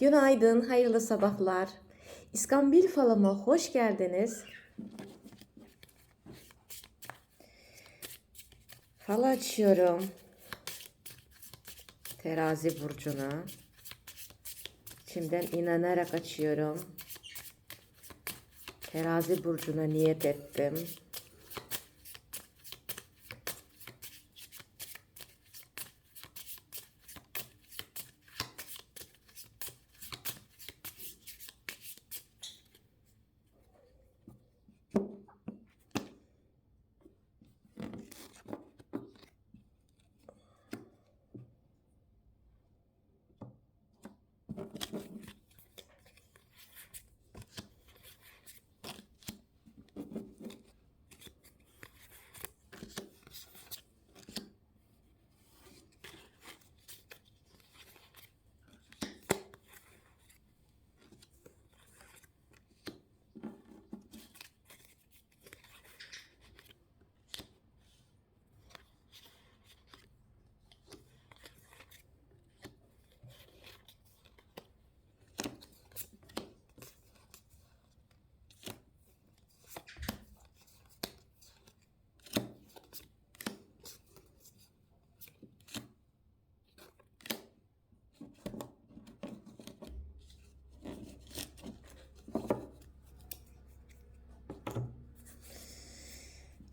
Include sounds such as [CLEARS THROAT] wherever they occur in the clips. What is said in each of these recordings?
Günaydın, hayırlı sabahlar. İskambil falıma hoş geldiniz. Fal açıyorum. Terazi burcuna. İçimden inanarak açıyorum. Terazi burcuna niyet ettim.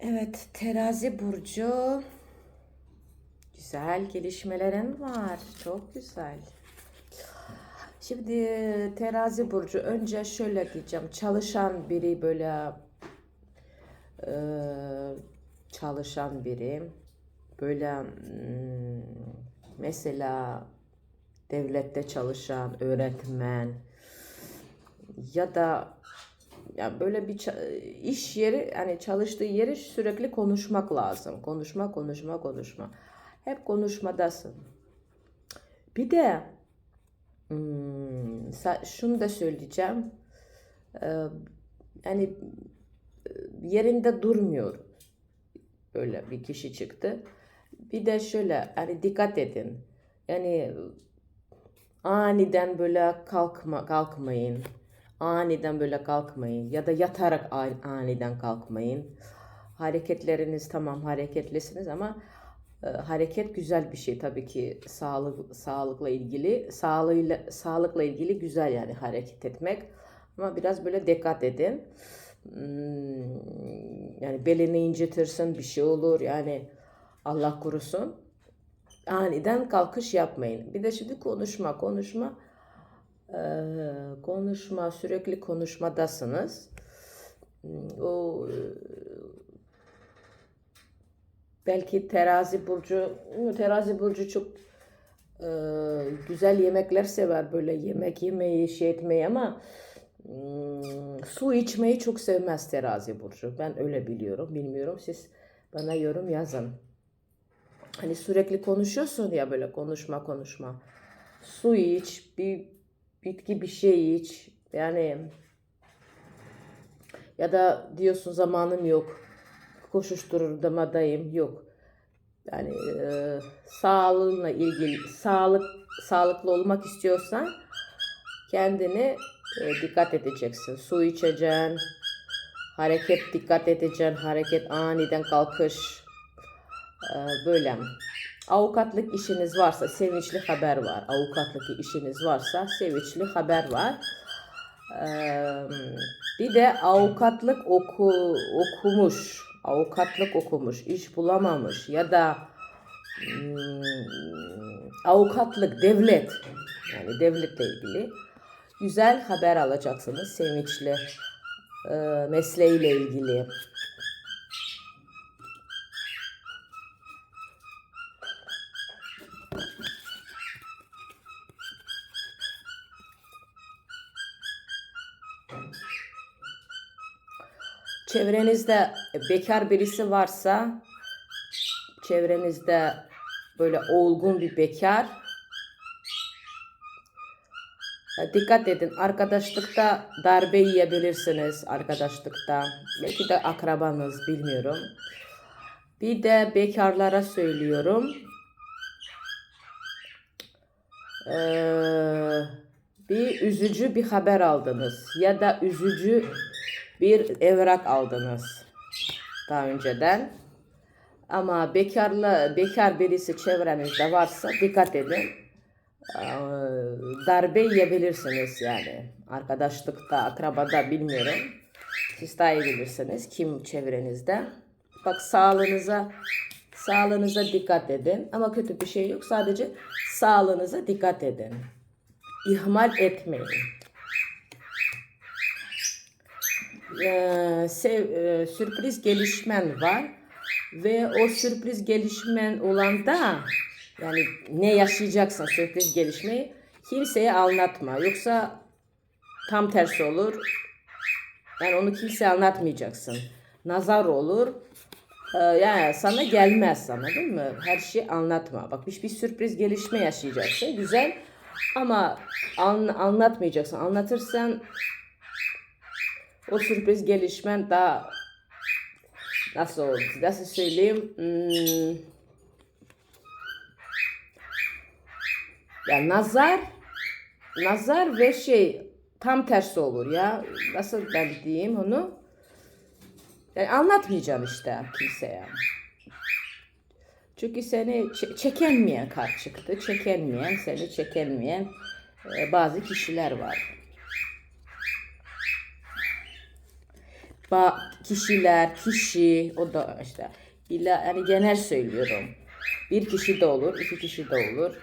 Evet, terazi burcu. Güzel gelişmelerin var. Çok güzel. Şimdi terazi burcu önce şöyle diyeceğim. Çalışan biri böyle e, çalışan biri böyle hmm, mesela devlette çalışan öğretmen ya da ya böyle bir iş yeri yani çalıştığı yeri sürekli konuşmak lazım. Konuşma, konuşma, konuşma. Hep konuşmadasın. Bir de hmm, şunu da söyleyeceğim. Ee, yani e, yerinde durmuyor. Böyle bir kişi çıktı. Bir de şöyle hani dikkat edin. Yani aniden böyle kalkma kalkmayın. Aniden böyle kalkmayın ya da yatarak aniden kalkmayın. Hareketleriniz tamam hareketlisiniz ama e, hareket güzel bir şey tabii ki sağlık sağlıkla ilgili sağlığıyla sağlıkla ilgili güzel yani hareket etmek ama biraz böyle dikkat edin. Hmm, yani belini incitirsin bir şey olur yani Allah korusun aniden kalkış yapmayın. Bir de şimdi konuşma konuşma konuşma sürekli konuşmadasınız. Hmm, O eee, belki terazi burcu terazi burcu çok eee, güzel yemekler sever böyle yemek yemeyi şey etmeyi ama hmm, su içmeyi çok sevmez terazi burcu. Ben öyle biliyorum. Bilmiyorum siz bana yorum yazın. Hani sürekli konuşuyorsun ya böyle konuşma konuşma. Su iç, bir bitki bir şey iç. Yani ya da diyorsun zamanım yok. Koşuşturur damadayım yok. Yani e, sağlığınla ilgili sağlık sağlıklı olmak istiyorsan kendini e, dikkat edeceksin. Su içeceksin. Hareket dikkat edeceksin. Hareket aniden kalkış. e, böyle. Avukatlık işiniz varsa sevinçli haber var. Avukatlık işiniz varsa sevinçli haber var. Ee, bir de avukatlık oku, okumuş, avukatlık okumuş, iş bulamamış ya da hmm, avukatlık devlet yani devletle ilgili güzel haber alacaksınız sevinçli e, mesleğiyle ilgili. Çevrenizde bekar birisi varsa çevrenizde böyle olgun bir bekar dikkat edin arkadaşlıkta darbe yiyebilirsiniz arkadaşlıkta. Belki de akrabanız bilmiyorum. Bir de bekarlara söylüyorum. Ee, bir üzücü bir haber aldınız ya da üzücü bir evrak aldınız daha önceden. Ama bekarla bekar birisi çevrenizde varsa dikkat edin. Ee, Darbe yiyebilirsiniz yani. Arkadaşlıkta, akrabada bilmiyorum. Siz daha iyi bilirsiniz kim çevrenizde. Bak sağlığınıza sağlığınıza dikkat edin. Ama kötü bir şey yok. Sadece sağlığınıza dikkat edin. İhmal etmeyin. Ee, sev- e, sürpriz gelişmen var ve o sürpriz gelişmen olan da yani ne yaşayacaksın sürpriz gelişmeyi kimseye anlatma. Yoksa tam tersi olur. Yani onu kimseye anlatmayacaksın. Nazar olur. Ee, yani sana gelmez anladın mı her şeyi anlatma. Bak bir, bir sürpriz gelişme yaşayacaksın güzel ama an, anlatmayacaksın. Anlatırsan o sürpriz gelişmen daha nasıl oldu? Nasıl söyleyeyim? Hmm. Ya nazar nazar ve şey tam tersi olur ya. Nasıl ben diyeyim onu? Yani anlatmayacağım işte kimseye. Çünkü seni çekenmeyen kart çıktı. Çekenmeyen, seni çekenmeyen e, bazı kişiler var. Ba kişiler, kişi, o da işte illa yani genel söylüyorum. Bir kişi de olur, iki kişi de olur.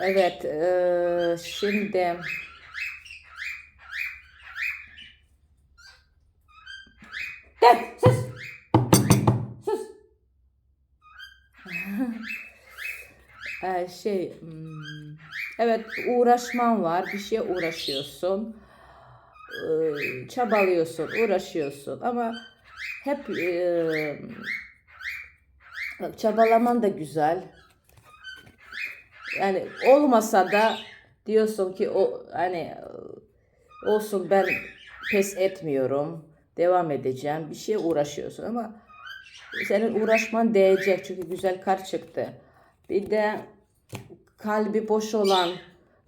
Evet, eee, şimdi Gel, sus. Sus. [LAUGHS] Eee, şey, hmm, evet uğraşman var, bir şeye uğraşıyorsun e, çabalıyorsun, uğraşıyorsun ama hep e, çabalaman da güzel. Yani olmasa da diyorsun ki o hani e, olsun ben pes etmiyorum, devam edeceğim. Bir şeye uğraşıyorsun ama senin uğraşman değecek çünkü güzel kar çıktı. Bir de kalbi boş olan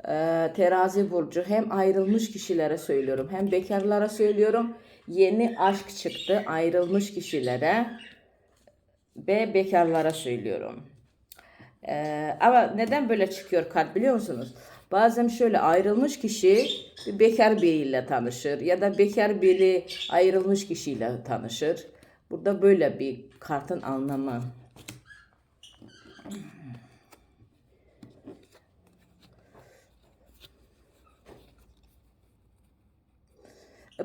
e, terazi burcu hem ayrılmış kişilere söylüyorum hem bekarlara söylüyorum. Yeni aşk çıktı ayrılmış kişilere ve bekarlara söylüyorum. E, ama neden böyle çıkıyor kart biliyor musunuz? Bazen şöyle ayrılmış kişi bir bekar biriyle tanışır ya da bekar biri ayrılmış kişiyle tanışır. Burada böyle bir kartın anlamı.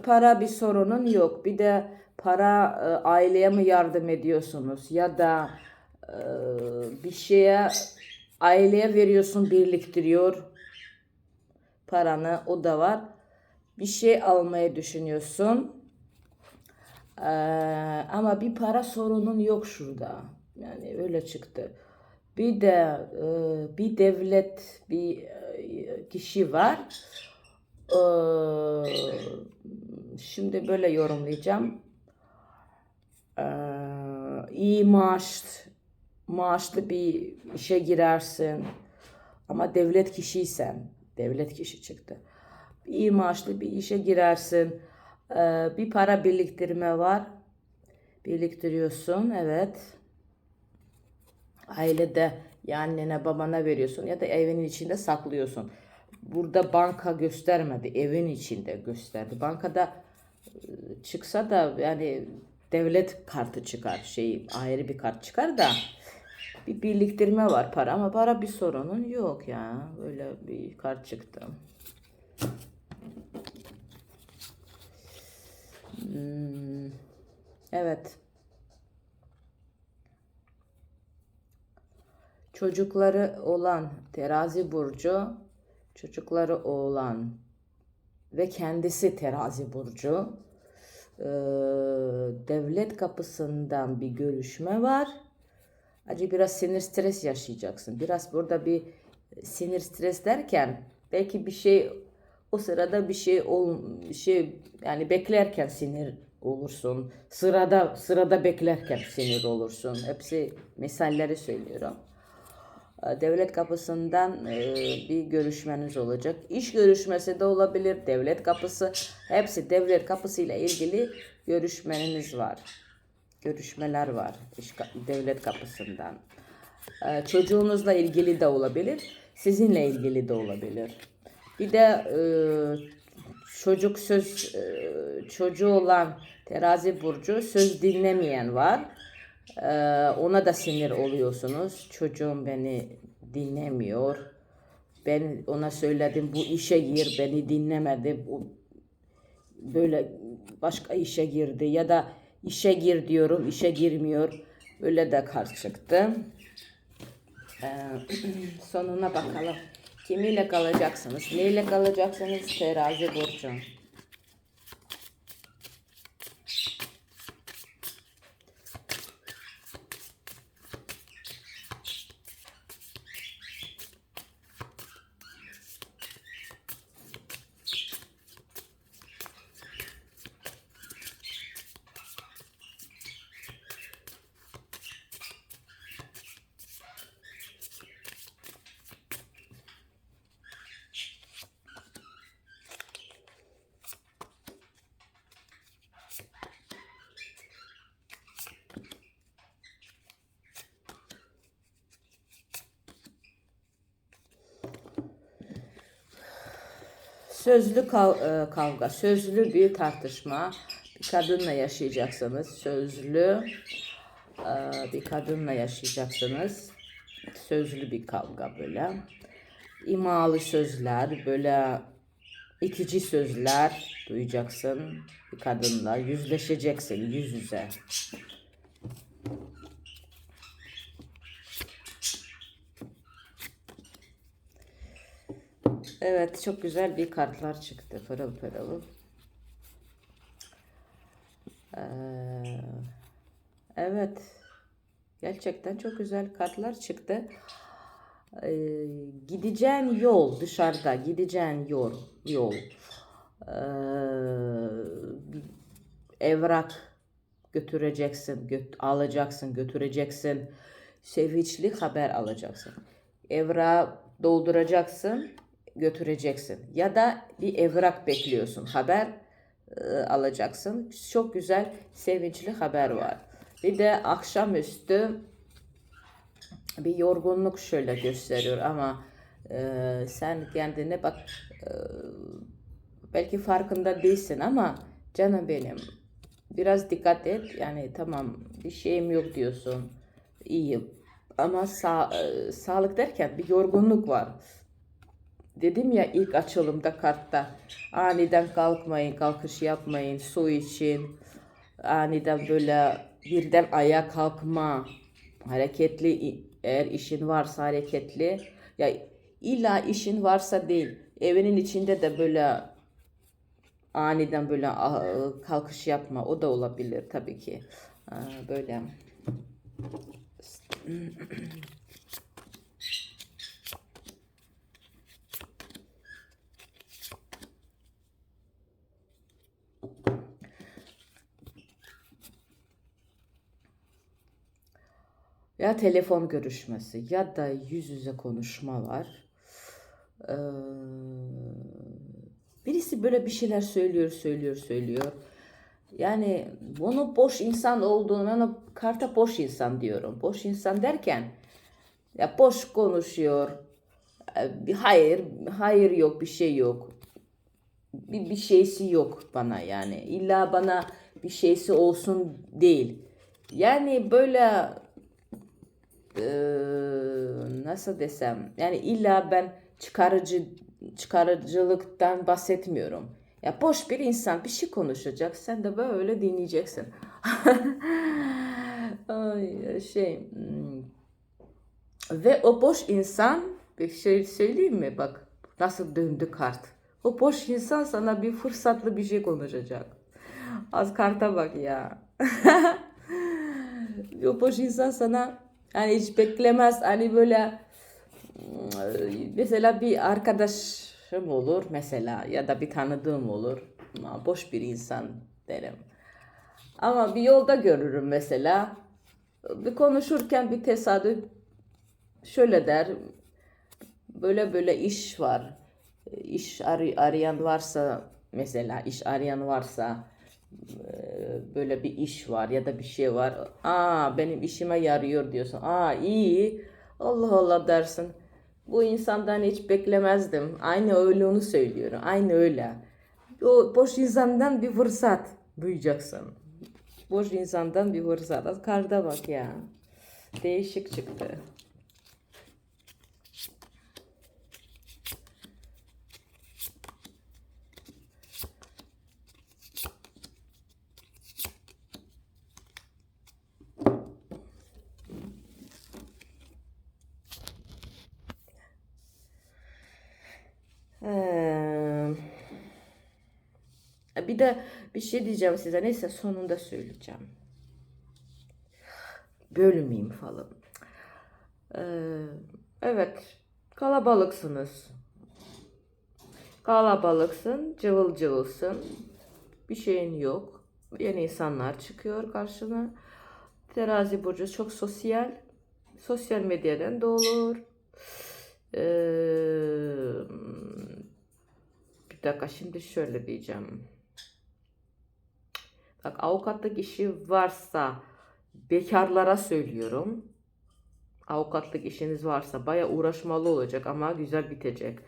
Para bir sorunun yok. Bir de para e, aileye mi yardım ediyorsunuz ya da e, bir şeye aileye veriyorsun birliktiriyor paranı o da var. Bir şey almayı düşünüyorsun. E, ama bir para sorunun yok şurada. Yani öyle çıktı. Bir de e, bir devlet bir e, kişi var. Ee, şimdi böyle yorumlayacağım. Ee, iyi maaş maaşlı bir işe girersin. Ama devlet kişiysen, devlet kişi çıktı. İyi maaşlı bir işe girersin. Ee, bir para biriktirme var. Biriktiriyorsun, evet. Ailede ya annene babana veriyorsun ya da evinin içinde saklıyorsun. Burada banka göstermedi, evin içinde gösterdi. Bankada e, çıksa da yani devlet kartı çıkar, şey ayrı bir kart çıkar da bir biriktirme var para ama para bir sorunun yok ya. Öyle bir kart çıktı. Hmm, evet. Çocukları olan terazi burcu, çocukları olan ve kendisi terazi burcu. Ee, devlet kapısından bir görüşme var. Acı biraz sinir stres yaşayacaksın. Biraz burada bir sinir stres derken belki bir şey o sırada bir şey ol şey yani beklerken sinir olursun. Sırada sırada beklerken sinir olursun. Hepsi misalleri söylüyorum. E, devlet kapısından e, bir görüşmeniz olacak. İş görüşmesi de olabilir, devlet kapısı, hepsi devlet kapısıyla ilgili görüşmeniz var. Görüşmeler var iş devlet kapısından. E, çocuğunuzla ilgili de olabilir, sizinle ilgili de olabilir. Bir de e, çocuk söz e, çocuğu olan terazi burcu söz dinlemeyen var. E, ona da sinir oluyorsunuz. Çocuğum beni dinlemiyor. Ben ona söyledim bu işe gir beni dinlemedi. Bu böyle başka işe girdi ya da işe gir diyorum işe girmiyor. Öyle de çıktı. Ee, [CLEARS THROAT] sonuna bakalım. Kimiyle kalacaksınız? Neyle kalacaksınız? Terazi burcu. Sözlü e, kavga, sözlü bir tartışma. Bir kadınla yaşayacaksınız. Sözlü e, bir kadınla yaşayacaksınız. Sözlü bir kavga böyle. İmalı sözler, böyle itici sözler duyacaksın bir kadınla. Yüzleşeceksin yüz yüze. Evet, çok güzel bir kartlar çıktı. Pırıl pırıl. Ee, evet. Gerçekten çok güzel kartlar çıktı. Ee, gideceğin yol dışarıda gideceğin yol yol Ee, evrak götüreceksin göt alacaksın götüreceksin sevinçli haber alacaksın evrağı dolduracaksın götüreceksin. Ya da bir evrak bekliyorsun haber e, alacaksın. Çok güzel sevinçli haber var. Bir de akşamüstü bir yorgunluk şöyle gösteriyor ama e, sen kendine bak e, belki farkında değilsin ama canım benim biraz dikkat et. Yani tamam bir şeyim yok diyorsun iyiyim. Ama sa e, sağlık derken bir yorgunluk var dedim ya ilk açılımda kartta aniden kalkmayın kalkış yapmayın su için aniden böyle birden ayağa kalkma. Hareketli eğer işin varsa hareketli ya illa işin varsa değil evinin içinde de böyle aniden böyle ah, kalkış yapma o da olabilir tabii ki. Böyle ya telefon görüşmesi ya da yüz yüze konuşma var. Ee, birisi böyle bir şeyler söylüyor, söylüyor, söylüyor. Yani bunu boş insan olduğunu, ben o karta boş insan diyorum. Boş insan derken ya boş konuşuyor. Ee, hayır, hayır yok, bir şey yok. Bir, bir şeysi yok bana yani. İlla bana bir şeysi olsun değil. Yani böyle eee, nasıl desem yani illa ben çıkarıcı çıkarıcılıktan bahsetmiyorum. Ya boş bir insan bir şey konuşacak sen de böyle dinleyeceksin. [LAUGHS] Ay şey hmm. ve o boş insan bir şey söyleyeyim mi bak nasıl döndü kart. O boş insan sana bir fırsatlı bir şey konuşacak. Az karta bak ya. [LAUGHS] o boş insan sana yani hiç beklemez hani böyle mesela bir arkadaşım olur mesela ya da bir tanıdığım olur ama boş bir insan derim. Ama bir yolda görürüm mesela bir konuşurken bir tesadüf şöyle der. Böyle böyle iş var. İş ar- arayan varsa mesela iş arayan varsa böyle bir iş var ya da bir şey var. Aa benim işime yarıyor diyorsun. Aa iyi. Allah Allah dersin. Bu insandan hiç beklemezdim. Aynı öyle onu söylüyorum. Aynı öyle. O boş insandan bir fırsat duyacaksın. Boş insandan bir fırsat. Karda bak ya. Değişik çıktı. Bir de bir şey diyeceğim size. Neyse sonunda söyleyeceğim. Bölmeyeyim falan. Ee, evet. Kalabalıksınız. Kalabalıksın. Cıvıl cıvılsın. Bir şeyin yok. Yeni insanlar çıkıyor karşına. Terazi burcu çok sosyal. Sosyal medyadan da olur. Ee, bir dakika şimdi şöyle diyeceğim. Bak avukatlık işi varsa bekarlara söylüyorum. Avukatlık işiniz varsa baya uğraşmalı olacak ama güzel bitecek.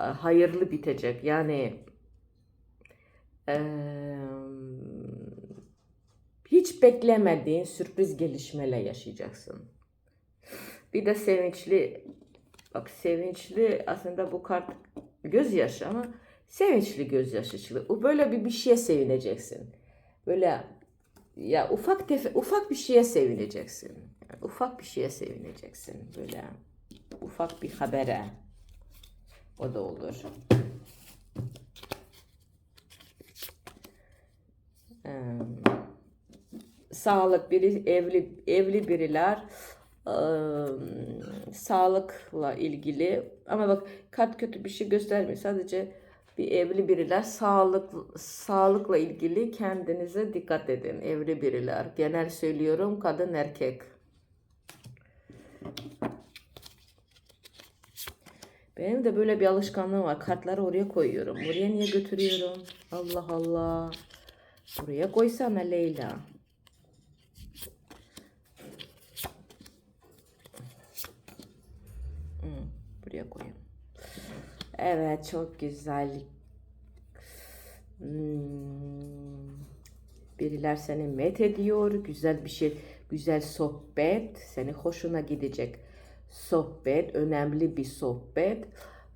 Ee, Hayırlı bitecek. Yani eee, hiç beklemediğin sürpriz gelişmeler yaşayacaksın. Bir de sevinçli bak sevinçli aslında bu kart gözyaşı ama sevinçli gözyaşı çıktı. O böyle bir bir şeye sevineceksin. Böyle ya ufak tefe, ufak bir şeye sevineceksin. Yani ufak bir şeye sevineceksin. Böyle ufak bir habere. O da olur. Ee, sağlık biri evli evli biriler eee, sağlıkla ilgili ama bak kart kötü bir şey göstermiyor sadece bir evli biriler sağlık sağlıkla ilgili kendinize dikkat edin evli biriler. Genel söylüyorum kadın erkek. Benim de böyle bir alışkanlığım var. Kartları oraya koyuyorum. Oraya niye götürüyorum? Allah Allah. Buraya koysana Leyla Buraya koyayım. Evet çok güzel. Hmm. Biriler seni met ediyor. Güzel bir şey, güzel sohbet. Seni hoşuna gidecek sohbet. Önemli bir sohbet.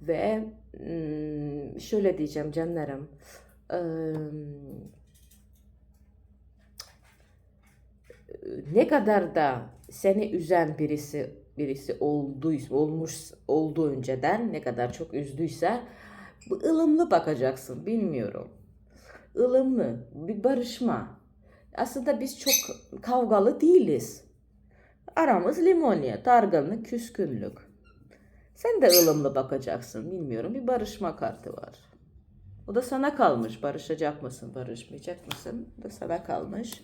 Ve hmm, şöyle diyeceğim canlarım. Eee, ne kadar da seni üzen birisi birisi olduysa olmuş oldu önceden ne kadar çok üzdüyse bu ılımlı bakacaksın bilmiyorum. ılımlı bir barışma. Aslında biz çok kavgalı değiliz. Aramız limoniye, dargınlık, küskünlük. Sen de ılımlı bakacaksın bilmiyorum. Bir barışma kartı var. O da sana kalmış. Barışacak mısın, barışmayacak mısın? O da sana kalmış.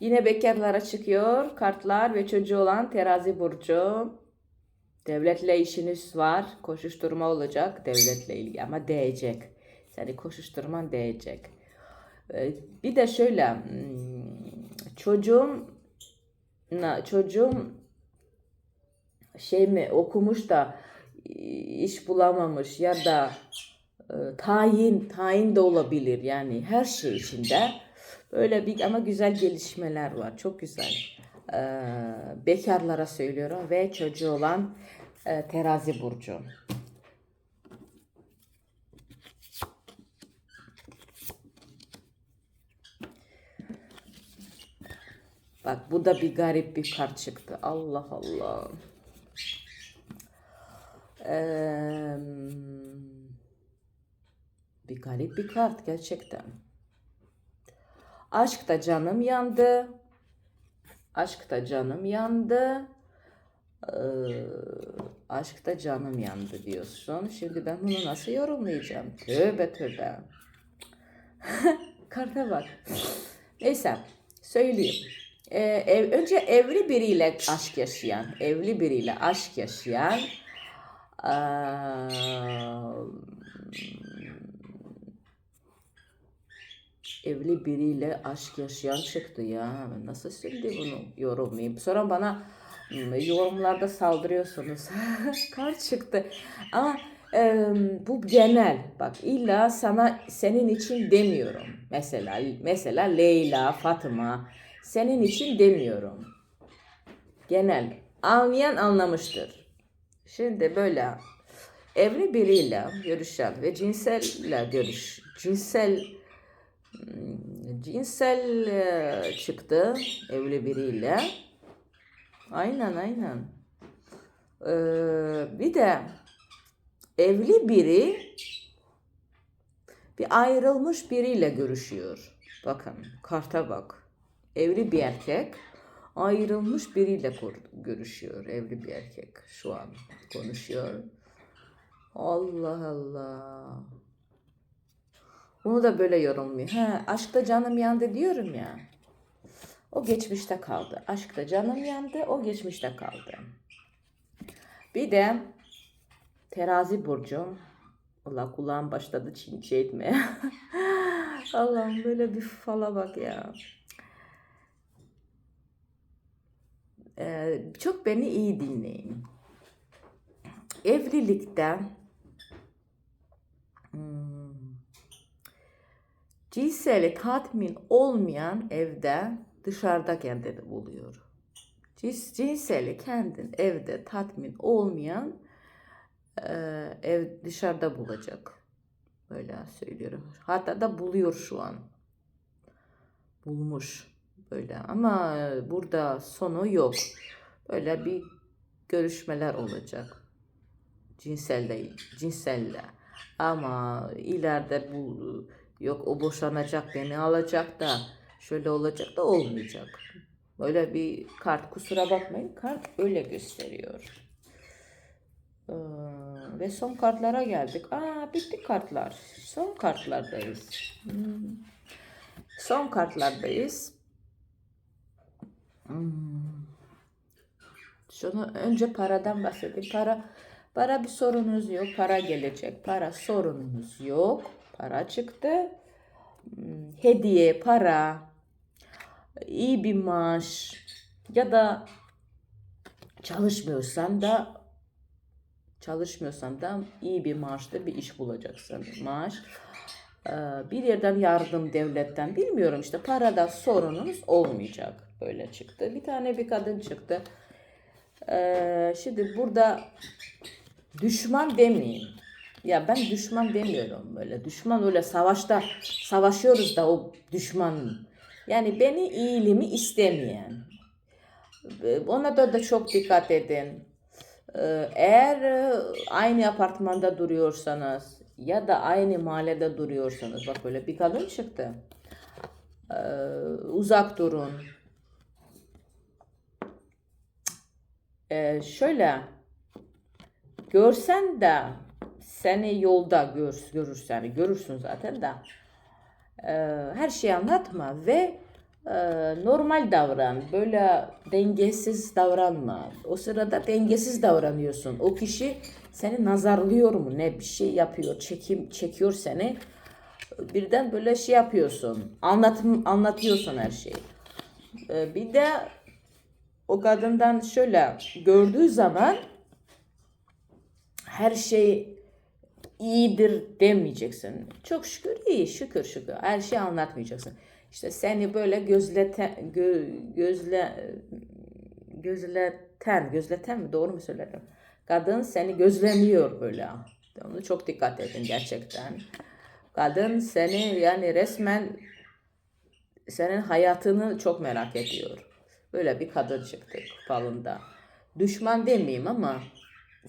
Yine bekarlara çıkıyor. Kartlar ve çocuğu olan terazi burcu. Devletle işiniz var. Koşuşturma olacak devletle ilgili ama değecek. Seni koşuşturman değecek. Ee, Bir de şöyle hmm, çocuğum çocuğum şey mi okumuş da iş bulamamış ya da e, tayin tayin de olabilir yani her şey içinde böyle bir ama güzel gelişmeler var. Çok güzel. Ee, bekarlara söylüyorum ve çocuğu olan e, terazi burcu. Bak bu da bir garip bir kart çıktı. Allah Allah. Eee, bir garip bir kart gerçekten. Aşkta canım yandı. Aşkta canım yandı. Ee, Aşkta canım yandı diyorsun. Şimdi ben bunu nasıl yorumlayacağım? Tövbe tövbe. [LAUGHS] Karta bak. Neyse söyleyeyim. Ee, ev, önce evli biriyle aşk yaşayan, evli biriyle aşk yaşayan aa, evli biriyle aşk yaşayan çıktı ya. Nasıl şimdi bunu yorumlayayım? Sonra bana hmm, yorumlarda saldırıyorsunuz. [LAUGHS] Kar çıktı. Ama e, bu genel. Bak illa sana senin için demiyorum. Mesela mesela Leyla, Fatıma senin için demiyorum. Genel. Anlayan anlamıştır. Şimdi böyle evli biriyle görüşen ve cinselle görüş cinsel cinsel e, çıktı evli biriyle. Aynen aynen. Ee, bir de evli biri bir ayrılmış biriyle görüşüyor. Bakın karta bak. Evli bir erkek ayrılmış biriyle görüşüyor. Evli bir erkek şu an konuşuyor. Allah Allah. Bunu da böyle yorumluyor. Ha, aşkta canım yandı diyorum ya. O geçmişte kaldı. Aşkta canım yandı, o geçmişte kaldı. Bir de terazi burcu. Allah kulağım başladı çinçe etmeye. [LAUGHS] Allah'ım böyle bir fala bak ya. Ee, çok beni iyi dinleyin. Evlilikte cinseli tatmin olmayan evde dışarıda kendini buluyor. Cins, cinseli kendin evde tatmin olmayan e, ev dışarıda bulacak. Böyle söylüyorum. Hatta da buluyor şu an. Bulmuş böyle ama burada sonu yok. Böyle bir görüşmeler olacak. Cinselle, cinselle. Ama ileride bu yok o boşanacak beni alacak da şöyle olacak da olmayacak. Böyle bir kart kusura bakmayın kart öyle gösteriyor. Ee, ve son kartlara geldik. Aa bitti kartlar. Son kartlardayız. Hmm. Son kartlardayız. Hmm. Şunu önce paradan bahsedeyim. Para para bir sorunuz yok. Para gelecek. Para sorununuz yok. Para çıktı. Hmm, Hediye, para, iyi bir maaş ya da çalışmıyorsan da çalışmıyorsan da iyi bir maaşta bir iş bulacaksın. Maaş Ee, bir yerden yardım devletten bilmiyorum işte parada sorununuz olmayacak böyle çıktı. Bir tane bir kadın çıktı. Ee, şimdi burada düşman demeyin. Ya ben düşman demiyorum böyle. Düşman öyle savaşta savaşıyoruz da o düşman. Yani beni iyiliğimi istemeyen. Ona da, da çok dikkat edin. Ee, Eğer e, aynı apartmanda duruyorsanız ya da aynı mahallede duruyorsanız bak böyle bir kadın çıktı. Ee, uzak durun. Ee, şöyle görsen de seni yolda gör, görürsen görürsün zaten de ee, her şeyi anlatma ve e, normal davran. Böyle dengesiz davranma. O sırada dengesiz davranıyorsun. O kişi seni nazarlıyor mu ne bir şey yapıyor, çekim çekiyor seni. Birden böyle şey yapıyorsun. Anlatım anlatıyorsun her şeyi. Ee, bir de o kadından şöyle gördüğü zaman her şey iyidir demeyeceksin. Çok şükür iyi, şükür şükür. Her şeyi anlatmayacaksın. İşte seni böyle gözlete, gö, gözle, gözleten, gözleten mi doğru mu söyledim? Kadın seni gözlemiyor böyle. Onu çok dikkat edin gerçekten. Kadın seni yani resmen senin hayatını çok merak ediyor. Böyle bir kadın çıktı falında. Düşman demeyeyim ama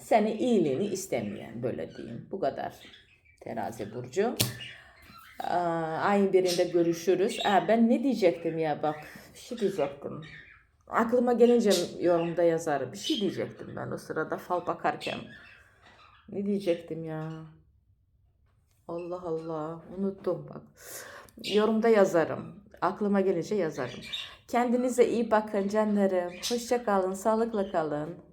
seni iyiliğini istemeyen böyle diyeyim. Bu kadar. Terazi burcu. Ayın birinde görüşürüz. Aa, ben ne diyecektim ya bak. Bir şey diyecektim. Aklıma gelince yorumda yazarım. Bir şey diyecektim ben o sırada fal bakarken. Ne diyecektim ya? Allah Allah unuttum bak. Yorumda yazarım. Aklıma gelince yazarım. Kendinize iyi bakın canlarım. Hoşça kalın, sağlıkla kalın.